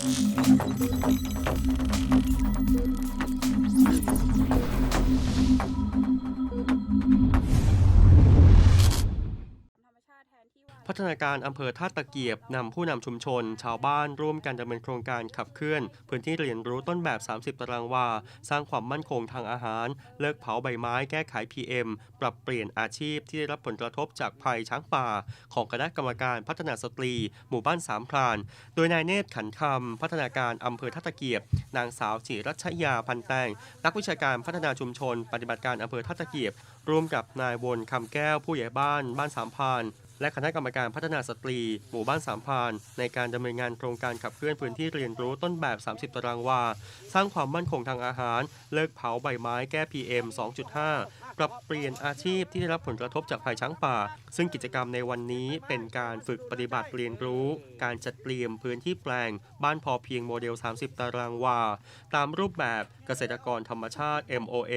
Thank you. พัฒนาการอำเภอท่าตะเกียบนำผู้นำชุมชน ชาวบ้านร่วมกันดำเนินโครงการขับเคลื่อน พื้นที่เรียนรู้ต้นแบบ 30 ตารางวา สร้างความมั่นคงทางอาหาร เลิกเผาใบไม้แก้ไข PM ปรับเปลี่ยนอาชีพที่ได้รับผลกระทบจากภัยช้างป่า ของคณะกรรมการพัฒนาสตรี หมู่บ้านสามพราน โดยนายเนตรขันคำพัฒนาการอำเภอท่าตะเกียบ นางสาวจิรัชยาพันแตงนักวิชาการพัฒนาชุมชน ปฏิบัติการอำเภอท่าตะเกียบ ร่วมกับนายวนคำแก้วผู้ใหญ่บ้านบ้านสามพราน และคณะกรรมการพัฒนาสตรี หมู่บ้านสามพาน ในการดำเนินงานโครงการขับเคลื่อนพื้นที่เรียนรู้ต้นแบบ 30 ตารางวา สร้างความมั่นคงทางอาหาร เลิกเผาใบไม้แก้ PM 2.5 ปรับเปลี่ยนอาชีพที่ได้รับผลกระทบจากภัยช้างป่า ซึ่งกิจกรรมในวันนี้เป็นการฝึกปฏิบัติเรียนรู้ การจัดเตรียมพื้นที่แปลง บ้านพอเพียงโมเดล 30 ตารางวา ตามรูปแบบเกษตรกรธรรมชาติ MOA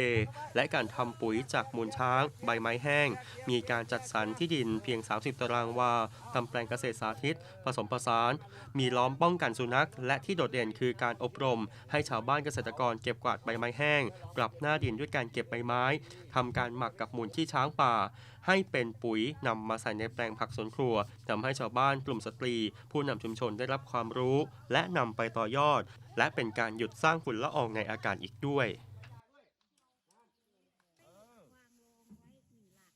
และการทำปุ๋ยจากมูลช้าง ใบไม้แห้ง มีการจัดสรรที่ดินเพียง 30 ตารางวาทำแปลงเกษตรสาธิต ผสมผสาน มีล้อมป้องกันสุนัข และที่โดดเด่นคือการอบรม ให้ชาวบ้านเกษตรกรเก็บกวาดใบไม้แห้ง ปรับหน้าดินด้วยการเก็บใบไม้ทำำการหมักกับมูลขี้ช้างป่า ให้เป็นปุ๋ยนำมาใส่ในแปลงผักสวนครัวทำให้ชาวบ้านกลุ่มสตรี ผู้นำชุมชนได้รับความรู้ และนำไปต่อยอด และเป็นการหยุดสร้างฝุ่นละอองในอากาศอีกด้วย